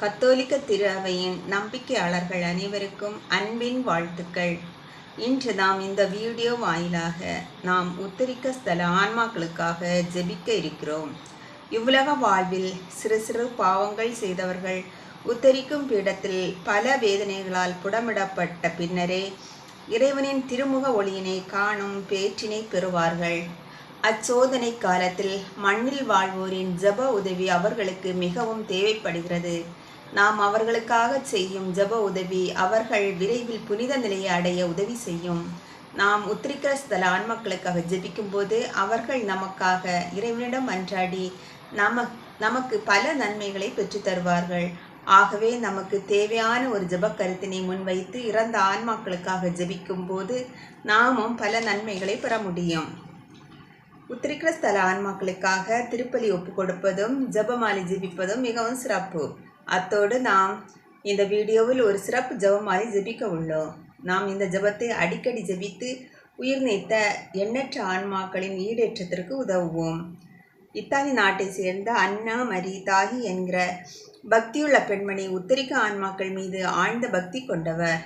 கத்தோலிக்க திரு அவையின் நம்பிக்கையாளர்கள் அனைவருக்கும் அன்பின் வாழ்த்துக்கள். இன்று நாம் இந்த வீடியோ வாயிலாக நாம் உத்தரிக்க ஸ்தல ஆன்மாக்களுக்காக ஜெபிக்க இருக்கிறோம். இவ்வுலக வாழ்வில் சிறு சிறு பாவங்கள் செய்தவர்கள் உத்தரிக்கும் பீடத்தில் பல வேதனைகளால் புடமிடப்பட்ட பின்னரே இறைவனின் திருமுக ஒளியினை காணும் பேற்றினை பெறுவார்கள். அச்சோதனை காலத்தில் மண்ணில் வாழ்வோரின் ஜெப உதவி அவர்களுக்கு மிகவும் தேவைப்படுகிறது. நாம் அவர்களுக்காக செய்யும் ஜெப உதவி அவர்கள் விரைவில் புனித நிலையை அடைய உதவி செய்யும். நாம் உத்திரிக்கிற ஸ்தல ஆன்மக்களுக்காக ஜெபிக்கும்போது அவர்கள் நமக்காக இறைவனிடம் அன்றாடி நம நமக்கு பல நன்மைகளை பெற்றுத் தருவார்கள். ஆகவே நமக்கு தேவையான ஒரு ஜெப கருத்தினை முன்வைத்து இறந்த ஆன்மாக்களுக்காக ஜெபிக்கும் போது நாமும் பல நன்மைகளை பெற முடியும். உத்திரிக்கிரஸ்தல ஆன்மாக்களுக்காக திருப்பலி ஒப்பு கொடுப்பதும் ஜெபமாலை ஜெபிப்பதும் மிகவும் சிறப்பு. அத்தோடு நாம் இந்த வீடியோவில் ஒரு சிறப்பு ஜபமாலை ஜெபிக்க உள்ளோம். நாம் இந்த ஜெபத்தை அடிக்கடி ஜெபித்து உயிர் நீத்த எண்ணற்ற ஆன்மாக்களின் ஈடேற்றத்திற்கு உதவுவோம். இத்தாலி நாட்டை சேர்ந்த அன்னா மரி தாகி என்கிற பக்தியுள்ள பெண்மணி உத்திரிக்க ஆன்மாக்கள் மீது ஆழ்ந்த பக்தி கொண்டவர்.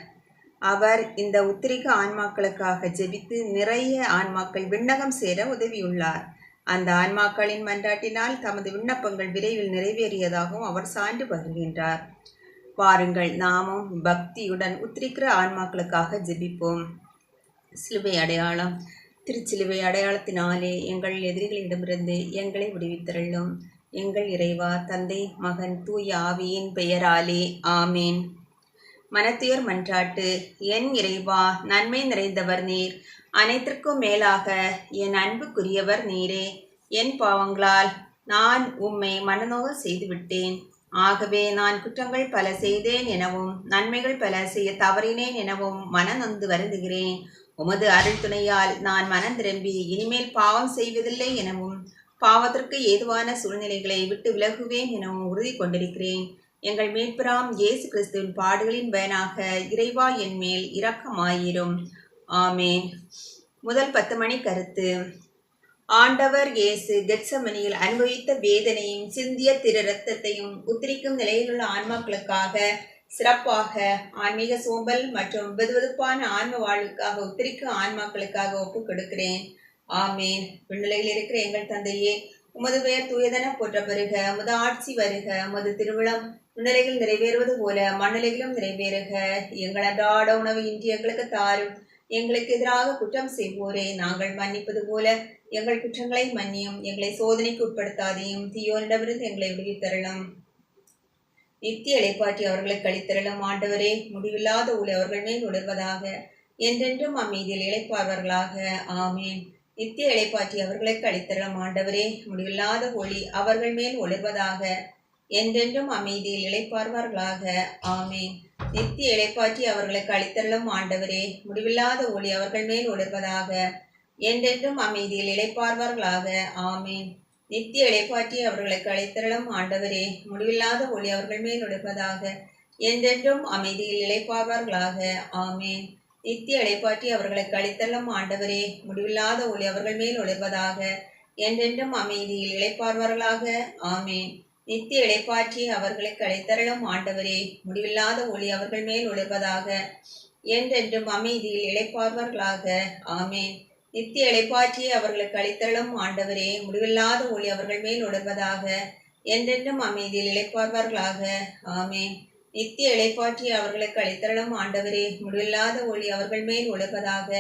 அவர் இந்த உத்திரிக ஆன்மாக்களுக்காக ஜெபித்து நிறைய ஆன்மாக்கள் விண்ணகம் சேர உதவியுள்ளார். அந்த ஆன்மாக்களின் மன்றாட்டினால் தமது விண்ணப்பங்கள் விரைவில் நிறைவேறியதாகவும் அவர் சான்று பகிர்கின்றார். வாருங்கள் நாமும் பக்தியுடன் உத்திரிக்கிற ஆன்மாக்களுக்காக ஜெபிப்போம். சிலுவை அடையாளம். திருச்சிலுவை அடையாளத்தினாலே எங்கள் எதிரிகளிடமிருந்து எங்களை விடுவித்தருளும். எங்கள் இறைவா தந்தை மகன் தூய ஆவியின் பெயராலே ஆமேன். மனத்துயர் மன்றாட்டு என் இறைவா நன்மை நிறைந்தவர் நீர். அனைத்திற்கும் மேலாக என் அன்புக்குரியவர் நீரே. என் பாவங்களால் நான் உம்மை மனநோக செய்துவிட்டேன். ஆகவே நான் குற்றங்கள் பல செய்தேன் எனவும் நன்மைகள் பல செய்ய தவறினேன் எனவும் மனநொந்து வருந்துகிறேன். உமது அருள் துணையால் நான் மனம் திரும்பி இனிமேல் பாவம் செய்வதில்லை எனவும் பாவத்திற்கு ஏதுவான சூழ்நிலைகளை விட்டு விலகுவேன் எனவும் உறுதி கொண்டிருக்கிறேன். எங்கள் மீட்பராம் இயேசு கிறிஸ்துவின் பாடுகளின் பயனாக இறைவா என் மேல் இரக்கமாயிரும். ஆமேன். முதல் பத்து மணி கருத்து. ஆண்டவர் இயேசு கெட்சமணியில் அனுபவித்த வேதனையும் சிந்திய திரு ரத்தத்தையும் உத்திரிக்கும் நிலையிலுள்ள ஆன்மாக்களுக்காக சிறப்பாக ஆன்மீக சோம்பல் மற்றும் வெதுவெதுப்பான ஆன்ம வாழ்வுக்காக உத்திரிக்கும் ஆன்மாக்களுக்காக ஒப்புக் கொடுக்கிறேன். ஆமேன். விண்ணிலையில் இருக்கிற எங்கள் தந்தையே உமது பெயர் தூயதன போற்ற பெறுக உமது ஆட்சி வருக உமது திருவிழம் முன்னிலையில் நிறைவேறுவது போல மண்ணுலைகளும் நிறைவேறுக. எங்கள் அன்றாட உணவு இன்றி எங்களுக்கு தாரும். எங்களுக்கு எதிராக குற்றம் செய்வோரே நாங்கள் மன்னிப்பது போல. எங்கள் குற்றங்களை மன்னியும் எங்களை சோதனைக்கு உட்படுத்தாதையும் தீயோனிடமிருந்து எங்களை விடுவித்தரலாம். நித்திய இலைப்பாட்டி அவர்களை கழித்தரலும் ஆண்டவரே முடிவில்லாத ஊழி அவர்கள் மேல் உணர்வதாக என்றென்றும் அமைதியில் இழைப்பார்வர்களாக ஆமேன். நித்திய இழைப்பாற்றி அவர்களை கழித்தரலும் ஆண்டவரே முடிவில்லாத ஒளி அவர்கள் மேல் ஒளிர்வதாக என்றென்றும் அமைதியில் இழைப்பார்வார்களாக ஆமேன். நித்திய இலைப்பாற்றி அவர்களை அளித்தள்ளும் ஆண்டவரே முடிவில்லாத ஒளி அவர்கள் மேல் ஒளிர்வதாக என்றென்றும் அமைதியில் இழைப்பார்வார்களாக ஆமேன். நித்திய இழைப்பாற்றி அவர்களை அளித்தள்ளும் ஆண்டவரே முடிவில்லாத ஒளி அவர்கள் மேல் ஒளிர்வதாக என்றென்றும் அமைதியில் இழைப்பார்வார்களாக ஆமேன். நித்திய இழைப்பாற்றி அவர்களை அளித்தள்ளும் ஆண்டவரே முடிவில்லாத ஒளி அவர்கள் மேல் ஒளிர்வதாக என்றென்றும் அமைதியில் இழைப்பார்வார்களாக ஆமேன். நித்திய இழைப்பாற்றி அவர்களை கழித்தரலும் ஆண்டவரே முடிவில்லாத ஒளி அவர்கள் மேல் ஒளிர்வதாக என்றென்றும் அமைதியில் இழைப்பார்வார்களாக ஆமேன். நித்திய இழைப்பாற்றி அவர்களுக்கு அளித்தரலும் ஆண்டவரே முடிவில்லாத ஒளி அவர்கள் மேல் ஒளிர்வதாக என்றென்றும் அமைதியில் இழைப்பார்வார்களாக ஆமேன். நித்திய இழைப்பாற்றி அவர்களுக்கு அளித்தரலும் ஆண்டவரே முடிவில்லாத ஒளி அவர்கள் மேல் ஒளிர்வதாக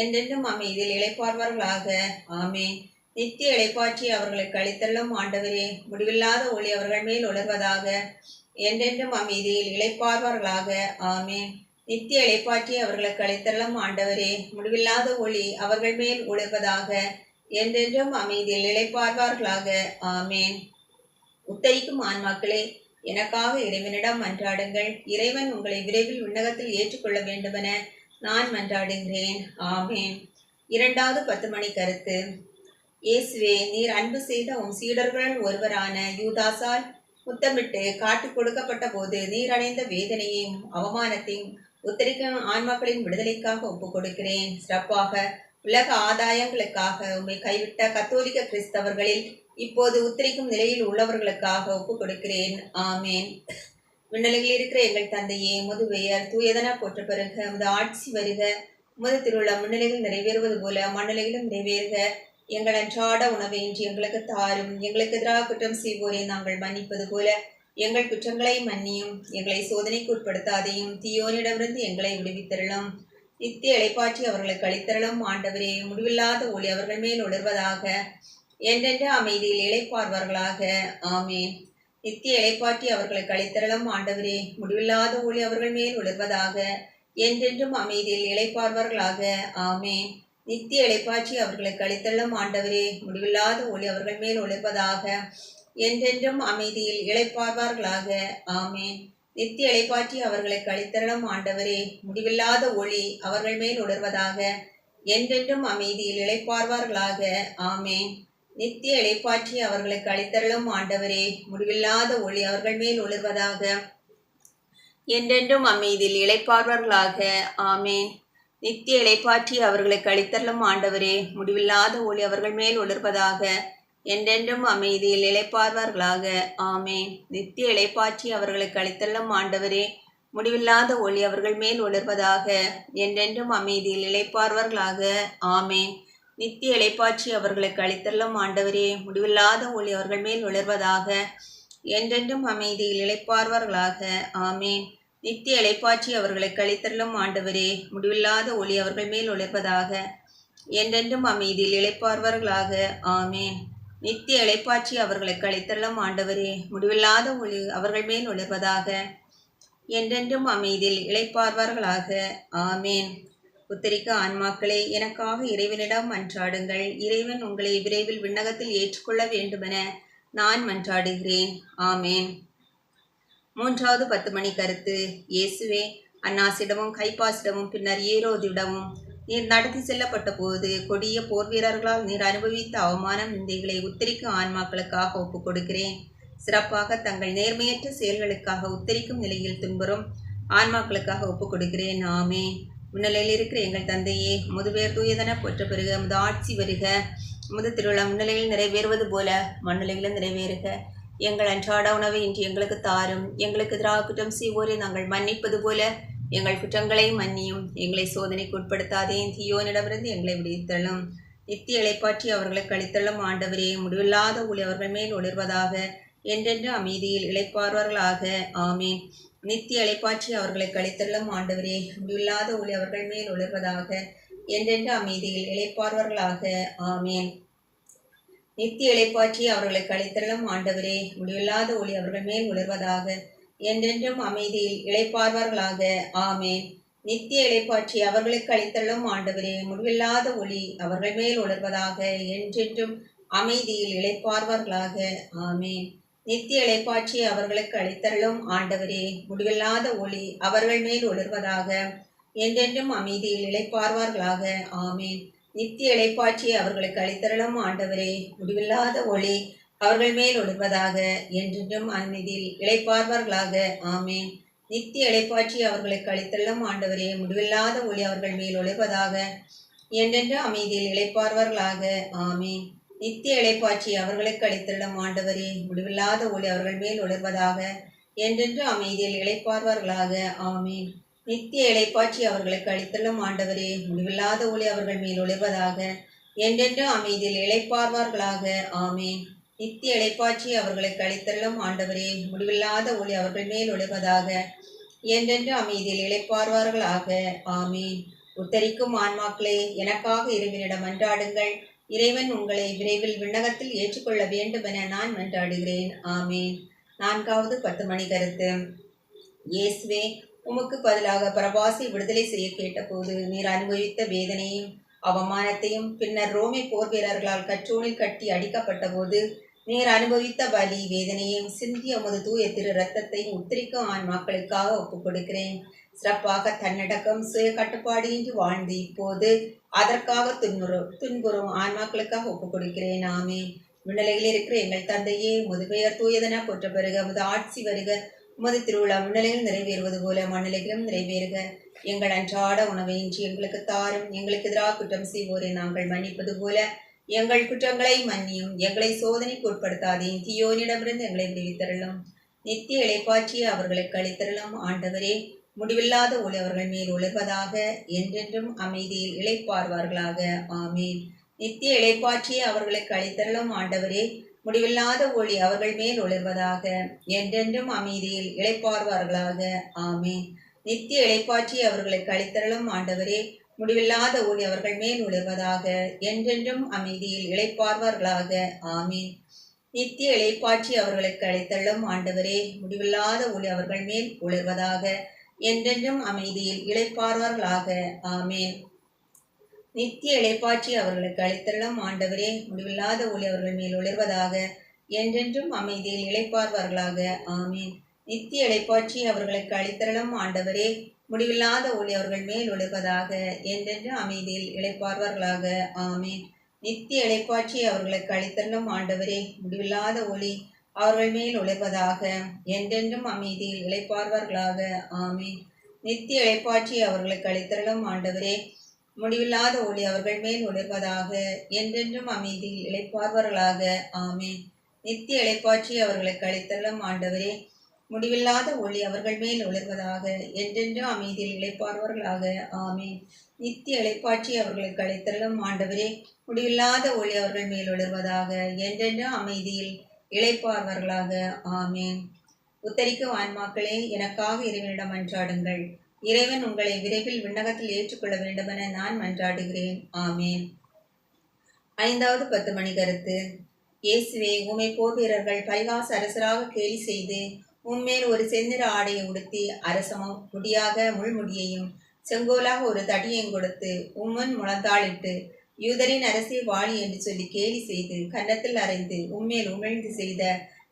என்றென்றும் அமைதியில் இழைப்பார்வார்களாக ஆமேன். நித்திய இழைப்பாற்றி அவர்களுக்கு அளித்தரலும் ஆண்டவரே முடிவில்லாத ஒளி அவர்கள் மேல் ஒளிர்வதாக என்றென்றும் அமைதியில் இழைப்பார்வார்களாக ஆமே நித்திய இழைப்பாற்றி அவர்களுக்கு அளித்தரலும் ஆண்டவரே முடிவில்லாத ஒளி அவர்கள் மேல் ஒளிர்வதாக என்றென்றும் அமைதியில் இழைப்பார்வார்களாக ஆமேன். உத்தரிக்கும் ஆன்மாக்களே எனக்காக இறைவனிடம் மன்றாடுங்கள். இறைவன் உங்களை விரைவில் உன்னகத்தில் ஏற்றுக்கொள்ள வேண்டுமென நான் மன்றாடுகிறேன். ஆமேன். இரண்டாவது பத்து மணி கருத்து. இயேசுவே நீர் அன்பு செய்த உம் சீடர்கள் ஒருவரான யூதாசால் முத்தமிட்டு காட்டு கொடுக்கப்பட்ட போது நீர் அடைந்த வேதனையையும் அவமானத்தையும் உத்தரிக்கும் ஆன்மாக்களின் விடுதலைக்காக ஒப்புக் கொடுக்கிறேன். சிறப்பாக உலக ஆதாயங்களுக்காக உம்மை கைவிட்ட கத்தோலிக்க கிறிஸ்தவர்களில் இப்போது உத்தரிக்கும் நிலையில் உள்ளவர்களுக்காக ஒப்புக் கொடுக்கிறேன். ஆமேன். விண்ணலையில் இருக்கிற எங்கள் தந்தையே முது பெயர் தூயதன போற்ற பெருக முது ஆட்சி வருக. முது திருவிழா முன்னிலையில் நிறைவேறுவது போல மண்ணிலையிலும் நிறைவேறுக. எங்கள் அன்றாட உணவை இன்று எங்களுக்கு தாரும். எங்களுக்கு எதிராக குற்றம் செய்வோரை நாங்கள் மன்னிப்பது போல எங்கள் குற்றங்களை மன்னியும் எங்களை சோதனைக்கு உட்படுத்தாதையும் தீயோனிடமிருந்து எங்களை விடுவித்தரலாம் நித்திய இளைப்பாற்றி அவர்களை அளித்தரலும் ஆண்டவரே முடிவில்லாத ஒளி அவர்கள் மேல் உணர்வதாக என்றென்று அமைதியில் இளைப்பார்வார்களாக. ஆமே நித்திய இளைப்பாற்றி அவர்களை கழித்தரலும் ஆண்டவரே முடிவில்லாத ஒளி அவர்கள் மேல் உணர்வதாக என்றென்றும் அமைதியில் இளைப்பார்வார்களாக. ஆமே நித்திய இளைப்பாற்றி அவர்களை கழித்தள்ளும் ஆண்டவரே முடிவில்லாத ஒளி அவர்கள் மேல் ஒளிர்வதாக என்றென்றும் அமைதியில் இழைப்பார்வார்களாக ஆமேன். நித்திய இளைப்பாற்றி அவர்களை கழித்தள்ளும் ஆண்டவரே முடிவில்லாத ஒளி அவர்கள் மேல் உணர்வதாக என்றென்றும் அமைதியில் இழைப்பார்வார்களாக ஆமே நித்திய இளைப்பாற்றி அவர்களை கழித்தள்ளும் ஆண்டவரே முடிவில்லாத ஒளி அவர்கள் மேல் ஒளிர்வதாக என்றென்றும் அமைதியில் இழைப்பார்வர்களாக ஆமேன். நித்திய இலைப்பாற்றி அவர்களை கழித்தருளும் ஆண்டவரே முடிவில்லாத ஒளி அவர்கள் மேல் ஒளிர்வதாக என்றென்றும் அமைதியில் இழைப்பார்வார்களாக ஆமே நித்திய இலைப்பாற்றி அவர்களை கழித்தருளும் ஆண்டவரே முடிவில்லாத ஒளி அவர்கள் மேல் ஒளிர்வதாக என்றென்றும் அமைதியில் இழைப்பார்வர்களாக ஆமே நித்திய இலைப்பாற்றி அவர்களை கழித்தள்ளும் ஆண்டவரே முடிவில்லாத ஒளி அவர்கள் மேல் ஒளிர்வதாக என்றென்றும் அமைதியில் இழைப்பார்வர்களாக ஆமேன். நித்திய இளைப்பாற்றி அவர்களை கழித்தள்ளும் ஆண்டவரே முடிவில்லாத ஒளி அவர்கள் மேல் உழைப்பதாக என்றென்றும் அமைதியில் இழைப்பார்வர்களாக. ஆமேன். நித்திய இளைப்பாற்றி அவர்களை கழித்தள்ளும் ஆண்டவரே முடிவில்லாத ஒளி அவர்கள் மேல் உழைப்பதாக என்றென்றும் அமைதியில் இழைப்பார்வார்களாக. ஆமேன். உத்தரிக்க ஆன்மாக்களே எனக்காக இறைவனிடம் மன்றாடுங்கள். இறைவன் உங்களை விரைவில் விண்ணகத்தில் ஏற்றுக்கொள்ள வேண்டுமென நான் மன்றாடுகிறேன். ஆமேன். மூன்றாவது பத்து மணி கருத்து. இயேசுவே அன்னாசிடமும் கைப்பாசிடமும் பின்னர் ஏரோதிடமும் நீர் நடத்தி செல்லப்பட்ட போது கொடிய போர் வீரர்களால் நீர் அனுபவித்த அவமானம் நிந்தைகளை உத்தரிக்கும் ஆன்மாக்களுக்காக ஒப்புக் கொடுக்கிறேன். சிறப்பாக தங்கள் நேர்மையற்ற செயல்களுக்காக உத்தரிக்கும் நிலையில் துன்புறும் ஆன்மாக்களுக்காக ஒப்புக் கொடுக்கிறேன். ஆமே முன்னிலையில் இருக்கிற எங்கள் தந்தையே முதுபேர் தூயதன போற்ற பெருக முது ஆட்சி வருக முது திருவிழா முன்னிலையில் நிறைவேறுவது போல மண்ணிலையிலும் நிறைவேறுக. எங்கள் அன்றாட உணவை இன்று எங்களுக்கு தாரும். எங்களுக்கு எதிராக குற்றம் செய்வோரை நாங்கள் மன்னிப்பது போல. எங்கள் குற்றங்களை மன்னியும். எங்களை சோதனைக்கு உட்படுத்தாதே. தீயோனிடமிருந்து எங்களை விடுவித்தள்ளும் நித்திய இலைப்பாற்றி அவர்களை கழித்தள்ளும் ஆண்டவரே முடிவில்லாத ஒளி அவர்கள் மேல் ஒளிர்வதாக. என்றென்று அமைதியில் இழைப்பார்வர்களாக ஆமேன். நித்திய இளைப்பாற்றி அவர்களை கழித்தள்ளும் ஆண்டவரே முடிவில்லாத ஒளி அவர்கள் மேல் ஒளிர்வதாக. என்றென்று அமைதியில் இழைப்பார்வர்களாக ஆமேன். நித்திய இளைப்பாற்றி அவர்களை கழித்தள்ளும் ஆண்டவரே முடிவில்லாத ஒளி அவர்கள் மேல் உணர்வதாக என்றென்றும் அமைதியில் இழைப்பார்வார்களாக ஆமேன். நித்திய இளைப்பாற்றி அவர்களுக்கு கழித்தள்ளும் ஆண்டவரே முடிவில்லாத ஒளி அவர்கள் மேல் உணர்வதாக என்றென்றும் அமைதியில் இழைப்பார்வார்களாக ஆமேன். நித்திய இளைப்பாற்றி அவர்களுக்கு அளித்தள்ளும் ஆண்டவரே முடிவில்லாத ஒளி அவர்கள் மேல் உணர்வதாக என்றென்றும் அமைதியில் இழைப்பார்வார்களாக ஆமேன். நித்திய இளைப்பாற்றி அவர்களுக்கு அளித்தரலும் ஆண்டவரே முடிவில்லாத ஒளி அவர்கள் மேல் ஒளிர்வதாக என்றென்றும் அமைதியில் இழைப்பார்வார்களாக ஆமேன். நித்திய இளைப்பாற்றி அவர்களுக்கு அளித்தள்ளும் ஆண்டவரே முடிவில்லாத ஒளி அவர்கள் மேல் ஒளிர்வதாக என்றென்று அமைதியில் இழைப்பார்வர்களாக ஆமேன். நித்திய இளைப்பாற்றி அவர்களுக்கு அளித்தள்ளும் ஆண்டவரே முடிவில்லாத ஒளி அவர்கள் மேல் ஒளிர்வதாக என்றென்று அமைதியில் இழைப்பார்வர்களாக ஆமேன். நித்திய இளைப்பாற்றி அவர்களுக்கு அளித்தள்ளும் ஆண்டவரே முடிவில்லாத ஒளி அவர்கள் மேல் ஒளிர்வதாக என்றென்று அமைதியில் இழைப்பார்வார்களாக ஆமேன். நித்திய இளைப்பாற்றி அவர்களுக்கு அளித்தள்ளும் ஆண்டவரே முடிவில்லாத ஒளி அவர்கள் மேல் ஒளிர்வதாக என்றென்று அமைதியில் இழைப்பார்வார்களாக ஆமேன். உத்தரிக்கும் ஆன்மாக்களே எனக்காக இறைவனிடம் மன்றாடுங்கள் இறைவன் உங்களை விரைவில் விண்ணகத்தில் ஏற்றுக்கொள்ள வேண்டுமென நான் மன்றாடுகிறேன். ஆமேன். நான்காவது பத்து மணி கருத்து. இயேசுவே உமக்கு பதிலாக பிரபாசி விடுதலை செய்ய கேட்டபோது நீர் அனுபவித்த வேதனையும் அவமானத்தையும் பின்னர் ரோமை போர் வீரர்களால் கற்றூனில் கட்டி அடிக்கப்பட்ட போது நீர் அனுபவித்த வலி வேதனையும் சிந்திய உமது தூய திரு ரத்தத்தையும் உத்திரிக்கும் ஆன்மாக்களுக்காக ஒப்புக் கொடுக்கிறேன். சிறப்பாக தன்னடக்கம் சுய கட்டுப்பாடு வாழ்ந்து இப்போது அதற்காக துன்புறும் துன்புறும் ஆன்மாக்களுக்காக ஒப்புக் கொடுக்கிறேன். ஆமே விண்ணலையில் இருக்கிற எங்கள் தந்தையே முதுபெயர் தூயதன போற்ற பிறகு முது ஆட்சி வருக. உமது திருவிழா முன்னிலையில் நிறைவேறுவது போல மண்ணிலையிலும் நிறைவேறுக. எங்கள் அன்றாட உணவை இன்று எங்களுக்கு தாரும். எங்களுக்கு எதிராக குற்றம் செய்வோரை நாங்கள் மன்னிப்பது போல எங்கள் குற்றங்களை மன்னியும். எங்களை சோதனைக்கு உட்படுத்தாதேயும் தீயோனிடமிருந்து எங்களை விடுவித்தரலும் நித்திய இளைப்பாற்றிய அவர்களை அளித்தரலும் ஆண்டவரே முடிவில்லாத ஒளி அவர்கள் மேல் ஒளிர்வதாக என்றென்றும் அமைதியில் இழைப்பார்வார்களாக ஆமீன். நித்திய இளைப்பாற்றிய அவர்களை அளித்தரலும் ஆண்டவரே முடிவில்லாத ஒளி அவர்கள் மேல் ஒளிர்வதாக. என்றென்றும் அமைதியில் இழைப்பார்வார்களாக ஆமீன். நித்திய இழைப்பாற்றி அவர்களை கழித்தரலும் ஆண்டவரே முடிவில்லாத ஒளி அவர்கள் மேல் ஒளிர்வதாக. என்றென்றும் அமைதியில் இழைப்பார்வார்களாக ஆமீன். நித்திய இளைப்பாற்றி அவர்களுக்கு அழைத்தள்ளும் ஆண்டவரே முடிவில்லாத ஒளி அவர்கள் மேல் ஒளிர்வதாக. என்றென்றும் அமைதியில் இழைப்பார்வார்களாக ஆமேன். நித்திய இழைப்பாற்றி அவர்களுக்கு அழைத்தள்ளும் ஆண்டவரே முடிவில்லாத ஒளி அவர்கள் மேல் ஒளிர்வதாக என்றென்றும் அமைதியில் இழைப்பார்வார்களாக ஆமீன். நித்திய இழைப்பாற்றி அவர்களுக்கு அளித்தரலும் ஆண்டவரே முடிவில்லாத ஒளி அவர்கள் மேல் ஒளிர்வதாக என்றென்றும் அமைதியில் இழைப்பார்வார்களாக ஆமீன். நித்திய இழைப்பாற்றி அவர்களுக்கு அளித்தரலும் ஆண்டவரே முடிவில்லாத ஒளி அவர்கள் மேல் ஒளிர்வதாக என்றென்றும் அமைதியில் இழைப்பார்வர்களாக ஆமீன். நித்திய இழைப்பாற்றி அவர்களுக்கு அளித்தரலும் ஆண்டவரே முடிவில்லாத ஒளி அவர்கள் மேல் ஒளிர்வதாக என்றென்றும் அமைதியில் இழைப்பார்வர்களாக ஆமே நித்திய இழைப்பாற்றி அவர்களுக்கு அளித்தள்ளும் ஆண்டவரே முடிவில்லாத ஒளி அவர்கள் மேல் ஒளிர்வதாக என்றென்றும் அமைதியில் இழைப்பார்வர்களாக ஆமே நித்திய இழைப்பாற்றி அவர்களுக்கு அளித்தள்ளும் ஆண்டவரே முடிவில்லாத ஒளி அவர்கள் மேல் ஒளிர்வதாக என்றென்றும் அமைதியில் இழைப்பார்வர்களாக ஆமேன். உத்தரிக்கும் ஆன்மாக்களே எனக்காக இறைவனிடம் அன்றாடுங்கள். இறைவன் உங்களை விரைவில் விண்ணகத்தில் ஏற்றுக்கொள்ள வேண்டுமென நான் மன்றாடுகிறேன். ஆமேன். ஐந்தாவது பத்து மணி கருத்து இயேசுவே உமை போர் வீரர்கள் பரிகாச அரசராக கேலி செய்து உன்மேல் ஒரு செந்திர ஆடையை உடுத்தி அரசமும் முடியாக முள்முடியையும் செங்கோலாக ஒரு தடியையும் கொடுத்து உம்மன் முழந்தாளிட்டு யூதரின் அரசே வாழி என்று சொல்லி கேலி செய்து கன்னத்தில் அறைந்து உண்மையில் உமிழ்ந்து செய்த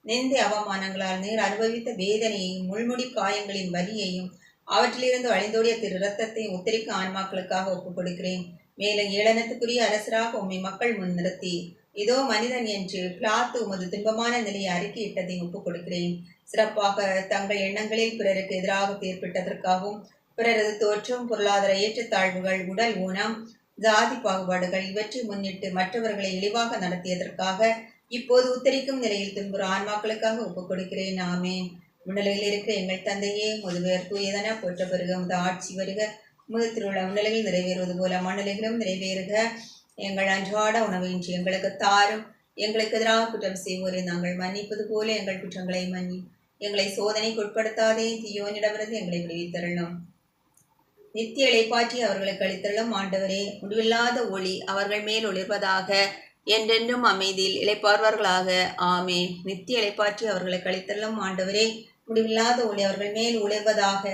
நெந்தி அவமானங்களால் நீர் அனுபவித்த வேதனையையும் முள்முடி காயங்களின் வலியையும் அவற்றிலிருந்து வழிந்தோடிய திரு ரத்தத்தை உத்தரிக்க ஆன்மாக்களுக்காக ஒப்புக் கொடுக்கிறேன் மேலும் ஏளனத்துக்குரிய அரசராக உம்மை மக்கள் முன் நிறுத்தி இதோ மனிதன் என்று பிளாத்து உமது துன்பமான நிலையை அறிக்கையிட்டதை ஒப்புக் கொடுக்கிறேன் சிறப்பாக தங்கள் எண்ணங்களில் பிறருக்கு எதிராக தீர்ப்பிட்டதற்காகவும் பிறரது தோற்றம் பொருளாதார ஏற்றத்தாழ்வுகள் உடல் ஊனம் ஜாதி பாகுபாடுகள் இவற்றை முன்னிட்டு மற்றவர்களை இழிவாக நடத்தியதற்காக இப்போது உத்தரிக்கும் நிலையில் துன்புற ஆன்மாக்களுக்காக ஒப்புக் கொடுக்கிறேன் ஆமேன். உன்னலையில் இருக்க எங்கள் தந்தையே முதுவேர் தூயதன போற்ற பெருக முத ஆட்சி வருக. முது திருவிழா உன்னலையில் நிறைவேறுவது போல மண்ணலைகளும் நிறைவேறுக. எங்கள் அன்றாட உணவு இன்று எங்களுக்கு தாரும். எங்களுக்கு எதிராக குற்றம் செய்வோரை நாங்கள் மன்னிப்பது போல எங்கள் குற்றங்களை மன்னி. எங்களை சோதனைக்கு உட்படுத்தாதே தீயோனிடமிருந்து எங்களை விடுவித்தரலாம் நித்திய இலைப்பாற்றி அவர்களுக்கு அளித்தள்ளும் ஆண்டவரே முடிவில்லாத ஒளி அவர்கள் மேல் ஒளிர்வதாக என்றென்றும் அமைதியில் இளைப்பார்வார்களாக. ஆமே நித்திய இலைப்பாற்றி அவர்களுக்கு அளித்தள்ளும் ஆண்டவரே முடிவில்லாத ஒளி அவர்கள் மேல் உழைவதாக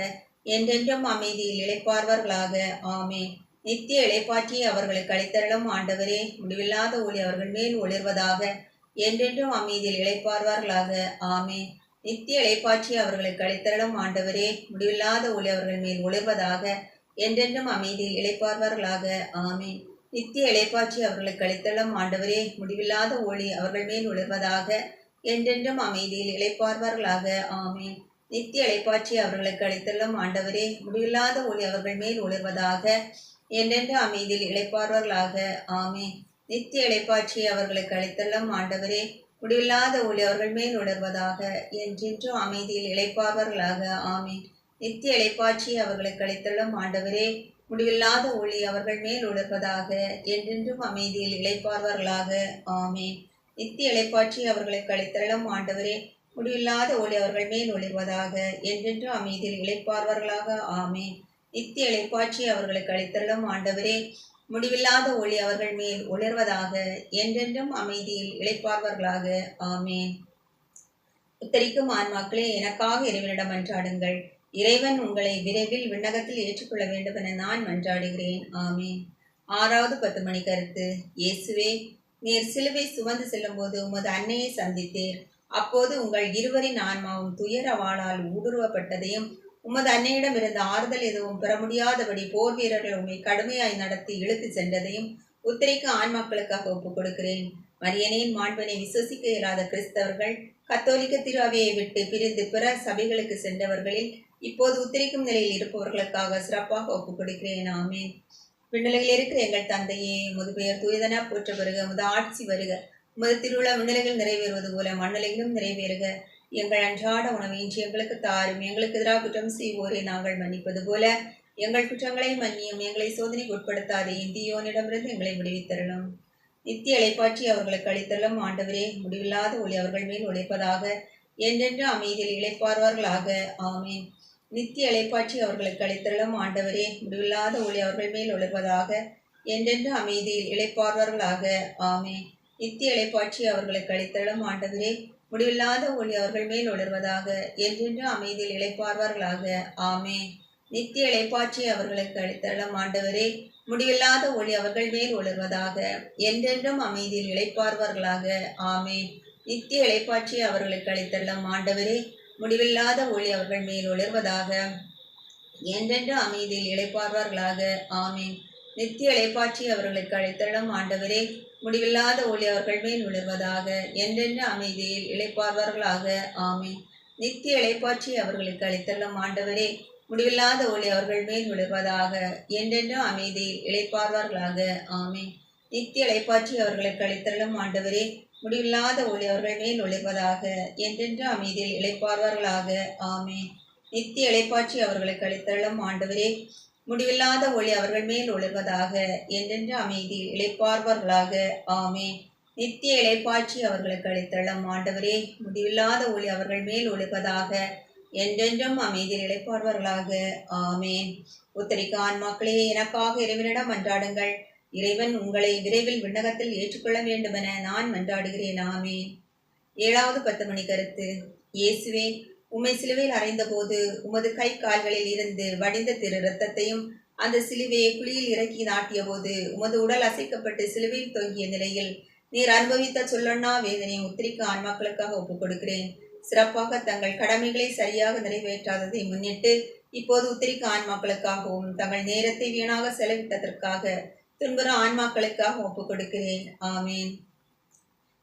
என்றென்றும் அமைதியில் இழைப்பார்வர்களாக ஆமே நித்திய இளைப்பாற்றி அவர்களுக்கு அளித்தரலும் ஆண்டவரே முடிவில்லாத ஒளி அவர்கள் மேல் ஒளிர்வதாக என்றென்றும் அமைதியில் இழைப்பார்வார்களாக ஆமே நித்திய இளைப்பாற்றி அவர்களுக்கு அளித்தரலும் ஆண்டவரே முடிவில்லாத ஒளி அவர்கள் மேல் ஒளிர்வதாக என்றென்றும் அமைதியில் இழைப்பார்வார்களாக ஆமே நித்திய இழைப்பாற்றி அவர்களுக்கு அளித்தளம் ஆண்டவரே முடிவில்லாத ஒளி அவர்கள் மேல் ஒளிர்வதாக என்றென்றும் அமைதியில் இழைப்பார்வர்களாக. ஆமே நித்திய இழைப்பாற்றி அவர்களுக்கு அளித்துள்ளும் ஆண்டவரே முடிவில்லாத ஒளி அவர்கள் மேல் ஒளிர்வதாக என்றென்று அமைதியில் இழைப்பார்வர்களாக. ஆமே நித்திய இழைப்பாற்றி அவர்களுக்கு அளித்துள்ளும் ஆண்டவரே முடிவில்லாத ஒளி அவர்கள் மேல் உணர்வதாக என்றென்றும் அமைதியில் இழைப்பார்வர்களாக. ஆமீன். நித்திய இழைப்பாற்றி அவர்களுக்கு அளித்துள்ளும் ஆண்டவரே முடிவில்லாத ஒளி அவர்கள் மேல் உணர்வதாக என்றென்றும் அமைதியில் இழைப்பார்வர்களாக. ஆமீன். நித்திய இழைப்பாற்றி அவர்களுக்கு கழித்தரலும் ஆண்டவரே முடிவில்லாத ஒளி அவர்கள் மேல் ஒளிர்வதாக என்றென்றும் அமைதியில் இழைப்பார்வர்களாக ஆமே நித்திய இழைப்பாற்றி அவர்களுக்கு அளித்தள்ளும் ஆண்டவரே முடிவில்லாத ஒளி அவர்கள் மேல் ஒளிர்வதாக என்றென்றும் அமைதியில் இழைப்பார்வர்களாக ஆமே உத்தரிக்கும் ஆன்மாக்களே எனக்காக இறைவனிடம் மன்றாடுங்கள் இறைவன் உங்களை விரைவில் விண்ணகத்தில் ஏற்றுக்கொள்ள வேண்டும் என நான் மன்றாடுகிறேன். ஆமே ஆறாவது பத்து மணி கருத்து. இயேசுவே நீர் சிலுவை சுமந்து செல்லும்போது உமது அன்னையை சந்தித்தீர் அப்போது உங்கள் இருவரின் ஆன்மாவும் துயர வாழால் ஊடுருவப்பட்டதையும் உமது அன்னையிடம் இருந்த ஆறுதல் எதுவும் பெற முடியாதபடி போர் வீரர்கள் உண்மை கடுமையாய் நடத்தி இழுத்து சென்றதையும் உத்திரைக்கு ஆன்மாக்களுக்காக ஒப்புக் கொடுக்கிறேன். மரியனையின் மாண்பனை விசுவசிக்க இயலாத கிறிஸ்தவர்கள் கத்தோலிக்க திருவையை விட்டு பிரிந்து பிற சபைகளுக்கு சென்றவர்களில் இப்போது உத்திரிக்கும் நிலையில் இருப்பவர்களுக்காக சிறப்பாக ஒப்புக் கொடுக்கிறேன். ஆமேன். விண்ணுலகில் இருக்கிற எங்கள் தந்தையே உமது பெயர் துயதனா போற்ற வருக முத ஆட்சி வருக. முத திருவிழா விண்ணுலகில் நிறைவேறுவது போல மண்ணுலகிலும் நிறைவேறுக. எங்கள் அன்றாட உணவை இன்று எங்களுக்கு தாரும். எங்களுக்கு எதிராக குற்றம் செய்வோரை நாங்கள் மன்னிப்பது போல எங்கள் குற்றங்களை மன்னியும் எங்களை சோதனைக்கு உட்படுத்தாதே இந்தியோனிடமிருந்து எங்களை விடுவித்தரலும் நித்திய அலைப்பாற்றி அவர்களுக்கு அளித்தலும் ஆண்டவரே முடிவில்லாத ஒளி அவர்கள் மேல் உழைப்பதாக என்றென்று அமைதியில் இழைப்பார்வார்களாக ஆமீன். நித்திய அலைப்பாட்சி அவர்களுக்கு அளித்தலும் ஆண்டவரே முடிவில்லாத ஒளி அவர்கள் மேல் ஒளிர்வதாக என்றென்று அமைதியில் இழைப்பார்வர்களாக ஆமே நித்திய அலைப்பாட்சி அவர்களுக்கு அளித்தலும் ஆண்டவரே முடிவில்லாத ஒளி அவர்கள் மேல் ஒளிர்வதாக என்றென்று அமைதியில் இழைப்பார்வார்களாக ஆமே நித்திய இழைப்பாட்சி அவர்களுக்கு அளித்தளம் ஆண்டவரே முடிவில்லாத ஒளி அவர்கள் மேல் ஒளிர்வதாக என்றென்றும் அமைதியில் இழைப்பார்வார்களாக ஆமே நித்திய இழைப்பாட்சி அவர்களுக்கு அளித்தளம் ஆண்டவரே முடிவில்லாத ஒளி அவர்கள் மேல் ஒளிர்வதாக என்றென்று அமைதியில் இழைப்பார்வார்களாக. ஆமீன். நித்திய இளைப்பாற்றி அவர்களுக்கு அளித்தளம் ஆண்டவரே முடிவில்லாத ஒளி அவர்கள் மேல் ஒளிர்வதாக என்றென்று அமைதியில் இழைப்பார்வார்களாக. ஆமீன். நித்திய இளைப்பாற்றி அவர்களுக்கு அளித்தள்ளும் ஆண்டவரே முடிவில்லாத ஒளி அவர்கள் மேல் விழுவதாக என்றென்றும் அமைதியில் இழைப்பார்வார்களாக. ஆமீன். நித்திய இழைப்பாற்றி அவர்களுக்கு அளித்தள்ளும் ஆண்டவரே முடிவில்லாத ஒளி அவர்கள் மேல் ஒளிர்வதாக என்றென்றும் அமைதியில் இழைப்பார்வர்களாக ஆமே நித்திய இளைப்பாற்றி அவர்களுக்கு அளித்தள்ளும் ஆண்டவரே முடிவில்லாத ஒளி அவர்கள் மேல் ஒளிர்வதாக என்றென்று அமைதியில் இழைப்பார்வர்களாக ஆமே நித்திய இளைப்பாற்றி அவர்களுக்கு அளித்தளம் ஆண்டவரே முடிவில்லாத ஒளி அவர்கள் மேல் ஒளிர்வதாக என்றென்றும் அமைதியில் இழைப்பார்வர்களாக ஆமேன். உத்தரிக்க ஆன்மாக்களே எனக்காக இறைவனிடம் அன்றாடுங்கள். இறைவன் உங்களை விரைவில் விண்ணகத்தில் ஏற்றுக்கொள்ள வேண்டுமென நான் மன்றாடுகிறேன். ஆமே ஏழாவது பத்து மணி கருத்து. இயேசுவே உமை சிலுவையில் அறைந்தபோது உமது கை கால்களில் இருந்து வடிந்த திரு இரத்தத்தையும் அந்த சிலுவையை குழியில் இறக்கி நாட்டிய போது உமது உடல் அசைக்கப்பட்டு சிலுவையில் தொங்கிய நிலையில் நீர் அனுபவித்த சொல்லண்ணா வேதனையை உத்திரிக்க ஆன்மாக்களுக்காக ஒப்புக் கொடுக்கிறேன் சிறப்பாக தங்கள் கடமைகளை சரியாக நிறைவேற்றாததை முன்னிட்டு இப்போது உத்திரிக்க ஆன்மாக்களுக்காகவும் தங்கள் நேரத்தை வீணாக செலவிட்டதற்காக துன்புறும் ஆன்மாக்களுக்காக ஒப்புக் கொடுக்கிறேன் ஆமேன்.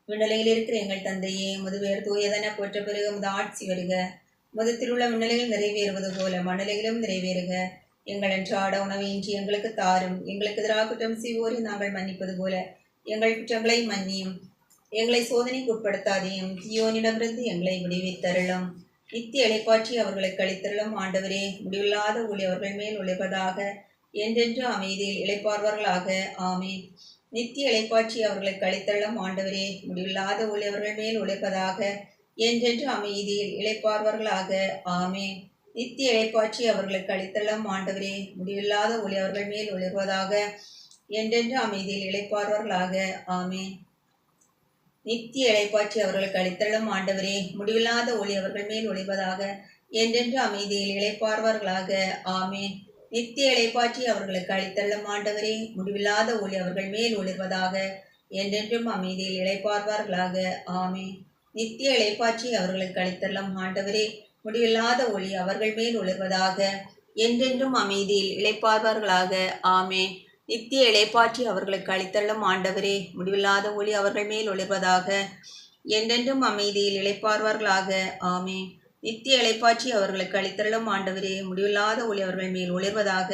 விண்ணலையில் இருக்கிற எங்கள் தந்தையே முதுவேர் தூயதன போற்ற பிறகு முத ஆட்சி வருக. முது திருவிழா விண்ணலையில் நிறைவேறுவது போல மண்ணுலையிலும் நிறைவேறுக. எங்கள் அன்றாட உணவை இன்றி எங்களுக்கு தாரும். எங்களுக்கு எதிராக குற்றம் செய்வோரை நாங்கள் மன்னிப்பது போல எங்கள் குற்றங்களை மன்னியும். எங்களை சோதனைக்கு உட்படுத்தாதையும் தியோனிடமிருந்து எங்களை விடுவித்தருளும். நித்திய இலைப்பாற்றி அவர்களுக்கு அளித்தருளும். ஆண்டவரே முடிவில்லாத ஒளி அவர்கள் மேல் உழைப்பதாக என்றென்று அமைதியில் இழைப்பார்வர்களாக ஆமேன். நித்திய இழைப்பாட்சி அவர்களை கழித்தள்ளும். ஆண்டவரே முடிவில்லாத ஒளி மேல் உழைப்பதாக என்றென்று அமைதியில் இழைப்பார்வார்களாக ஆமே நித்திய இழைப்பாட்சி அவர்களை கழித்தள்ளும். ஆண்டவரே முடிவில்லாத உழையவர்கள் மேல் உழைப்பதாக என்றென்று அமைதியில் இழைப்பார்வர்களாக ஆமே நித்திய இலைப்பாற்றி அவர்கள் கழித்தள்ளும். ஆண்டவரே முடிவில்லாத ஒளி அவர்கள் மேல் ஒளிவதாக என்றென்று அமைதியில் இழைப்பார்வார்களாக ஆமே நித்திய இலைப்பாற்றி அவர்களுக்கு அளித்தள்ளும் ஆண்டவரே முடிவில்லாத ஒளி அவர்கள் மேல் ஒளிர்வதாக என்றென்றும் அமைதியில் இழைப்பார்வார்களாக ஆமே நித்திய இலைப்பாற்றி அவர்களுக்கு அளித்தள்ளும் ஆண்டவரே முடிவில்லாத ஒளி அவர்கள் மேல் ஒளிர்வதாக என்றென்றும் அமைதியில் இழைப்பார்வார்களாக ஆமே நித்திய இலைப்பாற்றி அவர்களுக்கு அளித்தள்ளும் ஆண்டவரே முடிவில்லாத ஒளி அவர்கள் மேல் ஒளிர்வதாக என்றென்றும் அமைதியில் இழைப்பார்வார்களாக ஆமே நித்திய இலைப்பாற்றி அவர்களுக்கு அளித்தருளும் ஆண்டவரே முடிவில்லாத ஒளி அவர்கள் மேல் ஒளிர்வதாக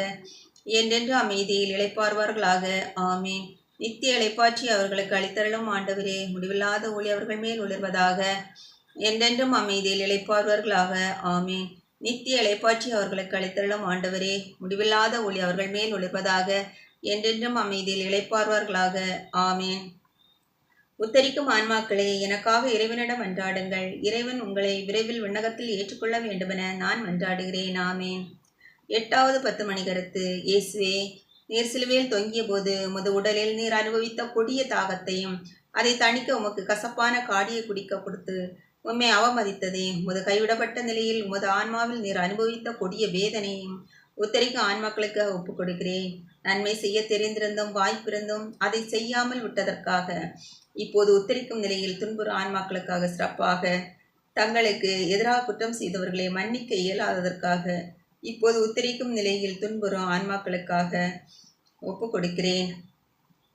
என்றென்று அமைதியில் இழைப்பார்வார்களாக ஆமீன். நித்திய இலைப்பாற்றி அவர்களுக்கு அளித்தருளும் ஆண்டவரே முடிவில்லாத ஒளி அவர்கள் மேல் ஒளிர்வதாக என்றென்றும் அமைதியில் இழைப்பார்வர்களாக ஆமீன். நித்திய இலைப்பாற்றி அவர்களுக்கு அளித்தருளும் ஆண்டவரே முடிவில்லாத ஒளி அவர்கள் மேல் ஒளிர்வதாக என்றென்றும் அமைதியில் இழைப்பார்வார்களாக ஆமீன். உத்தரிக்கும் ஆன்மாக்களே எனக்காக இறைவனிடம் மன்றாடுங்கள் இறைவன் உங்களை விரைவில் விண்ணகத்தில் ஏற்றுக்கொள்ள வேண்டுமென நான் மன்றாடுகிறேன். ஆமேன். எட்டாவது பத்து மணி கருத்து இயேசுவே நீர் சிலுவையில் தொங்கிய போது உமது உடலில் நீர் அனுபவித்த கொடிய தாகத்தையும் அதை தணிக்க உமக்கு கசப்பான காடியை குடிக்க கொடுத்து உம்மை அவமதித்ததே. உமது கைவிடப்பட்ட நிலையில் உமது ஆன்மாவில் நீர் அனுபவித்த கொடிய வேதனையும் உத்தரிக்கும் ஆன்மாக்களுக்கு ஒப்புக் கொடுக்கிறேன் நன்மை செய்ய தெரிந்திருந்தும் வாய்ப்பிருந்தும் அதை செய்யாமல் விட்டதற்காக இப்போது உத்தரிக்கும் நிலையில் துன்புற ஆன்மாக்களுக்காக சிறப்பாக தங்களுக்கு எதிராக குற்றம் செய்தவர்களை மன்னிக்க இயலாததற்காக இப்போது உத்தரிக்கும் நிலையில் துன்புறும் ஆன்மாக்களுக்காக ஒப்பு கொடுக்கிறேன்.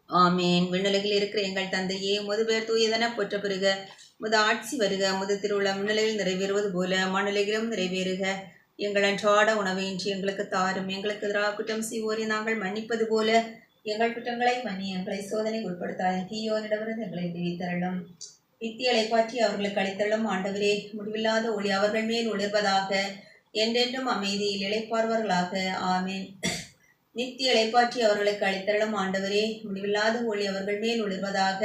ஆமேன். விண்ணுலகில் இருக்கிற எங்கள் தந்தையே முது பேர் தூயதன போற்ற பெறுக. முது ஆட்சி வருக. முது திருவிழா விண்ணுலகில் நிறைவேறுவது போல மண்ணுலகிலும் நிறைவேறுக. எங்கள் அன்றாட உணவை இன்றி எங்களுக்கு தாரும். எங்களுக்கு எதிராக குற்றம் செய்வோரை. நாங்கள் மன்னிப்பது போல எங்கள் குற்றங்களை மன்னி எங்களை சோதனை உட்படுத்தாத. தீயோனிடமிருந்து எங்களை விதித்தரலும் வித்தியலை இளைப்பாற்றி அவர்களுக்கு அளித்தள்ளும் ஆண்டவரே முடிவில்லாத ஒளி அவர்கள் மேல் ஒளிர்வதாக என்றென்றும் அமைதியில் இழைப்பார்வர்களாக ஆமேன். நித்திய இழைப்பாற்றி அவர்களுக்கு அளித்தள்ளும் ஆண்டவரே முடிவில்லாத ஒளி அவர்கள் மேல் ஒளிர்வதாக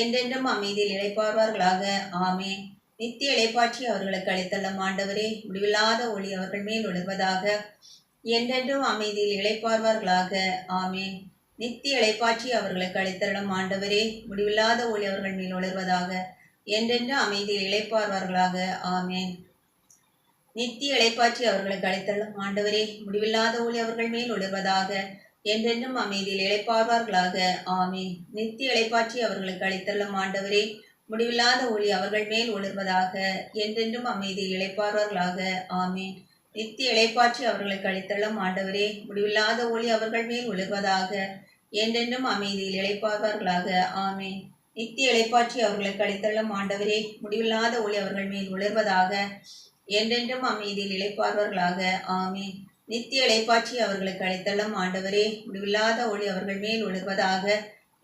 என்றென்றும் அமைதியில் இழைப்பார்வார்களாக ஆமேன். நித்திய இளைப்பாற்றி அவர்களுக்கு அளித்தள்ளும் ஆண்டவரே முடிவில்லாத ஒளி அவர்கள் மேல் ஒளிர்வதாக என்றென்றும் அமைதியில் இழைப்பார்வார்களாக ஆமே நித்திய இளைப்பாற்றி அவர்களுக்கு அளித்தருளும் ஆண்டவரே முடிவில்லாத ஒளி அவர்கள் மேல் ஒளிர்வதாக என்றென்று அமைதியில் இழைப்பார்வார்களாக ஆமேன். நித்திய இலைப்பாற்றி அவர்களுக்கு அளித்தருளும் ஆண்டவரே முடிவில்லாத ஒளி அவர்கள் மேல் ஒளிர்வதாக என்றென்றும் அமைதியில் இழைப்பார்வார்களாக ஆமேன். நித்திய இளைப்பாற்றி அவர்களுக்கு அளித்தருளும் ஆண்டவரே முடிவில்லாத ஒளி அவர்கள் மேல் ஒளிர்வதாக என்றென்றும் அமைதியில் இழைப்பார்வர்களாக ஆமீன். நித்திய இழைப்பாற்றி அவர்களுக்கு அளித்தருளும் ஆண்டவரே முடிவில்லாத ஒளி அவர்கள் மேல் ஒளிர்வதாக என்றென்றும் அமைதியில் இளைப்பார்வார்களாக ஆமீன். நித்திய இழைப்பாற்றி அவர்களுக்கு அளித்தள்ளும் ஆண்டவரே முடிவில்லாத ஒளி அவர்கள் மேல் ஒளிர்வதாக என்றென்றும் அமைதியில் இழைப்பார்வர்களாக ஆமீன். நித்திய இழைப்பாற்றி அவர்களுக்கு அளித்தள்ளும் ஆண்டவரே முடிவில்லாத ஒளி அவர்கள் மேல் ஒளிர்வதாக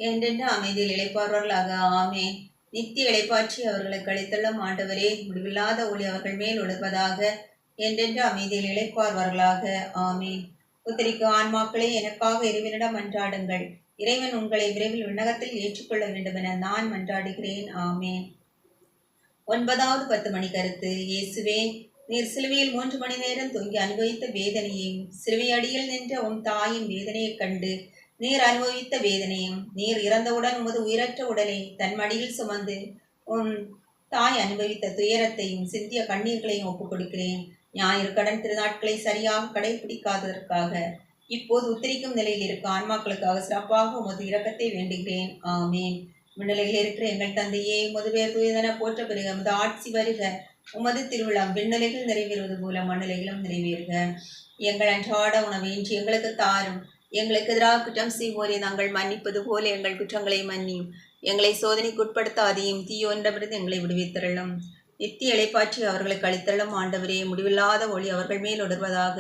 என்றென்று அமைதியில் இளைப்பார்வார்களாக ஆமேன். நித்தி இளைப்பாற்றி அவர்களுக்கு அளித்தள்ளும் ஆண்டவரே முடிவில்லாத ஒளி அவர்கள் மேல் ஒளிர்வதாக என்றென்று அமைதியில் இழைப்பார்வர்களாக ஆமென். உத்தரிக்க ஆன்மாக்களே எனக்காக இறைவனிடம் மன்றாடுங்கள். இறைவன் உங்களை விரைவில் விண்ணகத்தில் ஏற்றுக்கொள்ள வேண்டும் என நான் மன்றாடுகிறேன். ஆமேன். ஒன்பதாவது பத்து மணி கருத்து. இயேசுவே நீர் சிலுவையில் மூன்று மணி நேரம் தொங்கி அனுபவித்த வேதனையையும் சிலுவை அடியில் நின்ற உன் தாயின் வேதனையைக் கண்டு நீர் அனுபவித்த வேதனையும் நீர் இறந்தவுடன் உமது உயிரற்ற உடலை தன் மடியில் சுமந்து உன் தாய் அனுபவித்த துயரத்தையும் சிந்திய கண்ணீர்களையும் ஒப்புக் கொடுக்கிறேன். ஞாயிறு கடன் திருநாட்களை சரியாக கடைபிடிக்காததற்காக இப்போது உத்தரிக்கும் நிலையில் இருக்க ஆன்மாக்களுக்காக சிறப்பாக உமது இரக்கத்தை வேண்டுகிறேன். ஆமேன். விண்ணிலையில் இருக்கிற எங்கள் தந்தையே உமது பேர் துயதன போற்ற பிறகு உமது ஆட்சி வருக. உமது திருவிழா விண்ணிலைகள் நிறைவேறுவது போல மண்ணிலைகளும் நிறைவேறுக. எங்கள் அன்றாட உணவை இன்று எங்களுக்கு தாரும். எங்களுக்கு எதிராக குற்றம் செய்வோரை நாங்கள் மன்னிப்பது போல எங்கள் குற்றங்களை மன்னியும். எங்களை சோதனைக்குட்படுத்தாதையும் தீயோன்றவரது எங்களை விடுவித்தரலும் நித்திய இழைப்பாற்றி அவர்களுக்கு அளித்தள்ளும் ஆண்டவரே முடிவில்லாத ஒளி அவர்கள் மேல் ஒடுர்வதாக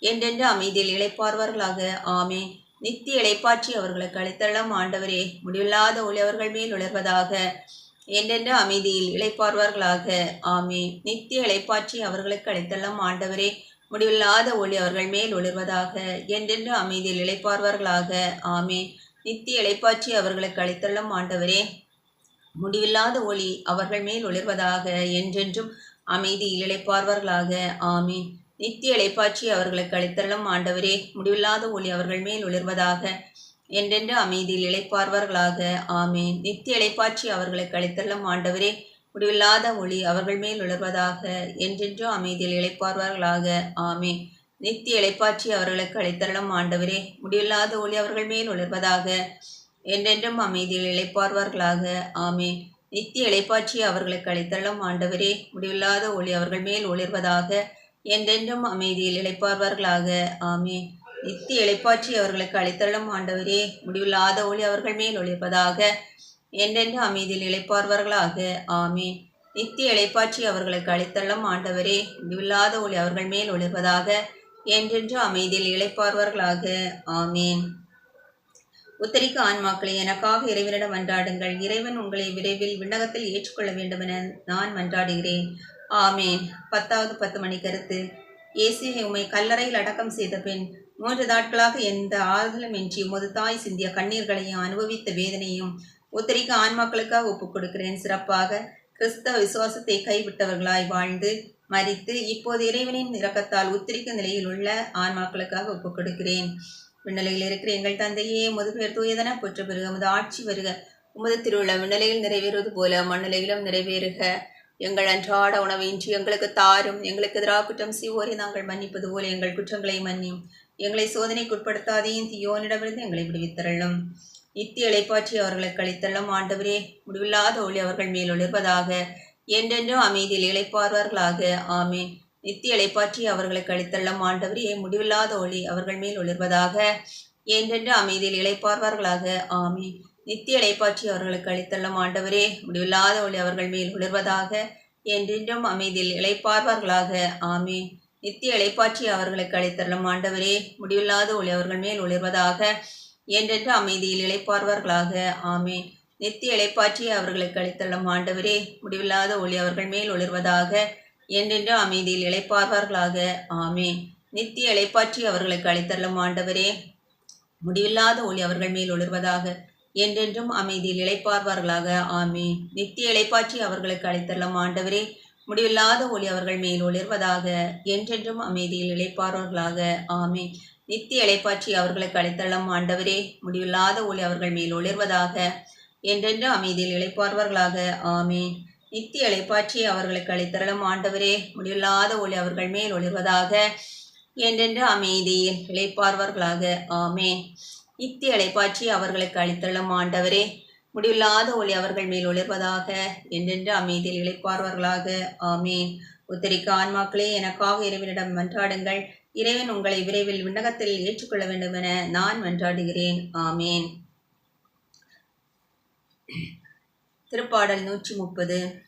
என்றென்று அமைதியில் இழைப்பார்வார்களாக ஆமே நித்திய இழைப்பாற்றி அவர்களுக்கு அளித்தள்ளும் ஆண்டவரே முடிவில்லாத ஒளி அவர்கள் மேல் உணர்வதாக என்றென்று அமைதியில் இழைப்பார்வார்களாக ஆமே நித்திய இழைப்பாற்றி அவர்களுக்கு அளித்தள்ளும் ஆண்டவரே முடிவில்லாத ஒளி அவர்கள் மேல் ஒளிர்வதாக என்றென்று அமைதியில் இழைப்பார்வர்களாக ஆமே நித்திய இழைப்பாற்றி அவர்களுக்கு அளித்தள்ளும் ஆண்டவரே முடிவில்லாத ஒளி அவர்கள் மேல் ஒளிர்வதாக என்றென்றும் அமைதியில் இழைப்பார்வர்களாக ஆமீன். நித்திய இழைப்பாற்றி அவர்களுக்கு அளித்தள்ளும் ஆண்டவரே முடிவில்லாத ஒளி அவர்கள் மேல் ஒளிர்வதாக என்றென்று அமைதியில் இழைப்பார்வர்களாக ஆமீன். நித்திய இழைப்பாற்றி அவர்களுக்கு அளித்தள்ளும் ஆண்டவரே முடிவில்லாத ஒளி அவர்கள் மேல் உழர்வதாக என்றென்றும் அமைதியில் இழைப்பார்வார்களாக ஆமே நித்திய இழைப்பாற்றி அவர்களுக்கு அளித்தருளும் ஆண்டவரே முடிவில்லாத ஒளி அவர்கள் மேல் உழர்வதாக என்றென்றும் அமைதியில் இழைப்பார்வார்களாக ஆமே நித்திய இழைப்பாற்றி அவர்களுக்கு அளித்தருளும் ஆண்டவரே முடிவில்லாத ஒளி அவர்கள் மேல் ஒளிர்வதாக என்றென்றும் அமைதியில் இழைப்பார்வார்களாக ஆமே நித்திய இழைப்பாற்றி அவர்களுக்கு அளித்தருளும் ஆண்டவரே முடிவில்லாத ஒளி அவர்கள் மேல் ஒளிர்வதாக என்றென்று அமைதியில் இளைப்பார்வார்களாக ஆமே நித்திய இளைப்பாற்றி அவர்களுக்கு அளித்தள்ளும் ஆண்டவரே இல்லாத ஒளி அவர்கள் மேல் ஒளிர்வதாக என்றென்று அமைதியில் இளைப்பார்வார்களாக ஆமேன். உத்தரிக்க ஆன்மாக்களை எனக்காக இறைவனிடம் மன்றாடுங்கள். இறைவன் உங்களை விரைவில் விண்ணகத்தில் ஏற்றுக்கொள்ள வேண்டும் என நான் மன்றாடுகிறேன். ஆமேன். பத்தாவது பத்து மணி கருத்து. இயேசுவை உம்மை கல்லறையில் அடக்கம் செய்த பின் மூன்று நாட்களாக எந்த ஆறுதலும் இன்றி உமது தாய் சிந்திய கண்ணீர்களையும் அனுபவித்த வேதனையும் உத்தரிக்க ஆன்மாக்களுக்காக ஒப்புக் கொடுக்கிறேன். சிறப்பாக கிறிஸ்தவ விசுவாசத்தை கைவிட்டவர்களாய் வாழ்ந்து மறித்து இப்போது இறைவனின் இரக்கத்தால் உத்திரிக்க நிலையில் உள்ள ஆன்மாக்களுக்காக ஒப்புக் கொடுக்கிறேன். விண்ணலையில் இருக்கிற எங்கள் தந்தையே முதுபெயர் பேர் தூயதன போற்ற பெருக உமது ஆட்சி வருக. உமது திருவிழா விண்ணலையில் நிறைவேறுவது போல மண்ணிலையிலும் நிறைவேறுக. எங்கள் அன்றாட உணவு இன்று எங்களுக்கு தாரும் எங்களுக்கு எதிராக குற்றம் செய்வோரை நாங்கள் மன்னிப்பது போல எங்கள் குற்றங்களை மன்னியும். எங்களை சோதனைக்குட்படுத்தாதே தீயோனிடமிருந்து எங்களை விடுவித்தரலும் நித்திய இழைப்பாற்றி அவர்களுக்கு அளித்தள்ளும் ஆண்டவரே முடிவில்லாத ஒளி அவர்கள் மேல் ஒளிர்வதாக என்றென்றும் அமைதியில் இழைப்பார்வார்களாக ஆமே நித்திய இழைப்பாற்றி அவர்களுக்கு அளித்தள்ளும் ஆண்டவரே முடிவில்லாத ஒளி அவர்கள் மேல் ஒளிர்வதாக என்றென்று அமைதியில் இழைப்பார்வார்களாக ஆமே நித்திய இழைப்பாற்றி அவர்களுக்கு அளித்தள்ளும் ஆண்டவரே முடிவில்லாத ஒளி அவர்கள் மேல் ஒளிர்வதாக என்றென்றும் அமைதியில் இழைப்பார்வார்களாக ஆமே நித்திய இழைப்பாற்றி அவர்களுக்கு அளித்தள்ளும் ஆண்டவரே முடிவில்லாத ஒளி அவர்கள் மேல் ஒளிர்வதாக என்றென்று அமைதியில் இழைப்பார்வார்களாக. ஆமே நித்திய இழைப்பாற்றி அவர்களுக்கு அளித்தள்ளும் ஆண்டவரே முடிவில்லாத ஒளி அவர்கள் மேல் ஒளிர்வதாக என்றென்று அமைதியில் இழைப்பார்வார்களாக. ஆமே நித்திய இழைப்பாற்றி அவர்களுக்கு அளித்தள்ளும் ஆண்டவரே முடிவில்லாத ஒளி அவர்கள் மேல் ஒளிர்வதாக என்றென்றும் அமைதியில் இழைப்பார்வார்களாக. ஆமே நித்திய இழைப்பாற்றி அவர்களுக்கு அளித்தள்ளும் ஆண்டவரே முடிவில்லாத ஒளி அவர்கள் மேல் ஒளிர்வதாக என்றென்றும் அமைதியில் இழைப்பார்வார்களாக. ஆமே நித்திய இளைப்பாற்றி அவர்களுக்கு அளித்தளம் ஆண்டவரே முடிவில்லாத ஒளி அவர்கள் மேல் ஒளிர்வதாக என்றென்று அமைதியில் இழைப்பார்வர்களாக ஆமே நித்திய இளைப்பாற்றி அவர்களுக்கு அளித்தளம் ஆண்டவரே முடிவில்லாத ஒளி அவர்கள் மேல் ஒளிர்வதாக என்றென்று அமைதியில் இழைப்பார்வர்களாக ஆமே நித்திய இளைப்பாற்றி அவர்களுக்கு அளித்தளம் ஆண்டவரே முடிவில்லாத ஒளி அவர்கள் மேல் ஒளிர்வதாக என்றென்று அமைதியில் இழைப்பார்வர்களாக ஆமே உத்தரிக்க ஆன்மாக்களே எனக்காக இறைவனிடம் மன்றாடுங்கள். இறைவன் உங்களை விரைவில் விண்ணகத்தில் ஏற்றுக்கொள்ள வேண்டும் என நான் மன்றாடுகிறேன். ஆமேன். திருப்பாடல் நூற்றி முப்பது.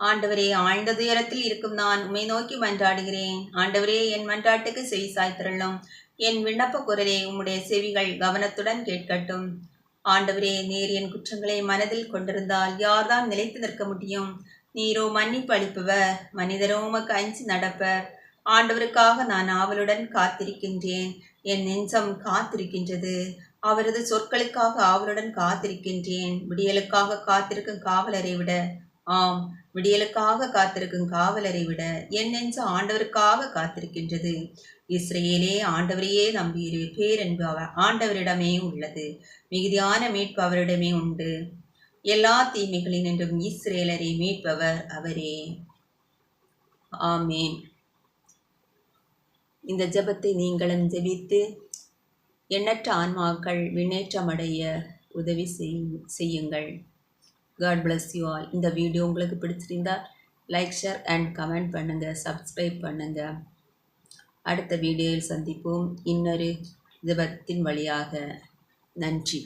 ஆண்டவரே ஆழ்ந்த துயரத்தில் இருக்கும் நான் உம்மை நோக்கி மன்றாடுகிறேன். ஆண்டவரே என் மன்றாட்டுக்கு செவி சாய்த்திரளும். என் விண்ணப்ப குரலே உம்முடைய செவிகள் கவனத்துடன் கேட்கட்டும். ஆண்டவரே நேர் என் குற்றங்களை மனதில் கொண்டிருந்தால் யார்தான் நிலைத்து நிற்க முடியும்? நீரோ மன்னிப்பு அளிப்பவர். மனிதரோ உமக்கு அஞ்சு நடப்பர். ஆண்டவருக்காக நான் ஆவலுடன் காத்திருக்கின்றேன். என் நெஞ்சம் காத்திருக்கின்றது. அவரது சொற்களுக்காக ஆவலுடன் காத்திருக்கின்றேன். விடியலுக்காக காத்திருக்கும் காவலரை விட ஆம் விடியலுக்காக காத்திருக்கும் காவலரை விட என் நெஞ்ச ஆண்டவருக்காக காத்திருக்கின்றது. இஸ்ரேலே ஆண்டவரையே நம்பியிரு பேரன்பு அவர் ஆண்டவரிடமே உள்ளது. மிகுதியான மீட்பு அவரிடமே உண்டு. எல்லா தீமைகளினின்றும் இஸ்ரேலரை மீட்பவர் அவரே. ஆமேன். இந்த ஜெபத்தை நீங்களும் ஜெபித்து எண்ணற்ற ஆன்மாக்கள் விண்ணேற்றமடைய உதவி செய்யும் செய்யுங்கள். காட் பிளஸ் யூ ஆல் இந்த வீடியோ உங்களுக்கு பிடிச்சிருந்தா லைக் ஷேர் அண்ட் கமெண்ட் பண்ணுங்கள் சப்ஸ்கிரைப் பண்ணுங்கள் அடுத்த வீடியோவில் சந்திப்போம். இன்னொரு ஜெபத்தின் வழியாக. நன்றி.